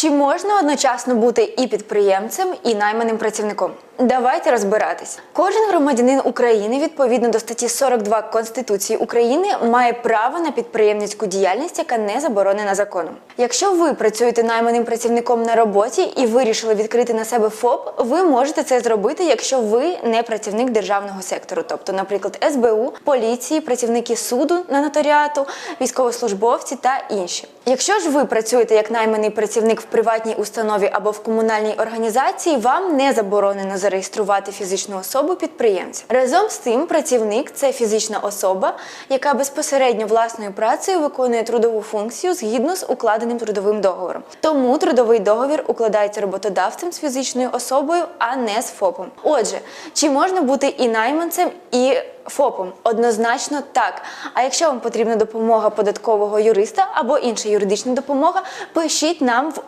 Чи можна одночасно бути і підприємцем, і найманим працівником? Давайте розбиратись. Кожен громадянин України відповідно до статті 42 Конституції України має право на підприємницьку діяльність, яка не заборонена законом. Якщо ви працюєте найманим працівником на роботі і вирішили відкрити на себе ФОП, ви можете це зробити, якщо ви не працівник державного сектору, тобто, наприклад, СБУ, поліції, працівники суду на нотаріату, військовослужбовці та інші. Якщо ж ви працюєте як найманий працівник в приватній установі або в комунальній організації, вам не заборонено зареєструвати фізичну особу підприємця. Разом з тим, працівник це фізична особа, яка безпосередньо власною працею виконує трудову функцію згідно з укладеним трудовим договором. Тому трудовий договір укладається роботодавцем з фізичною особою, а не з ФОПом. Отже, чи можна бути і найманцем, і ФОПом? Однозначно так. А якщо вам потрібна допомога податкового юриста або інша юридична допомога, пишіть нам в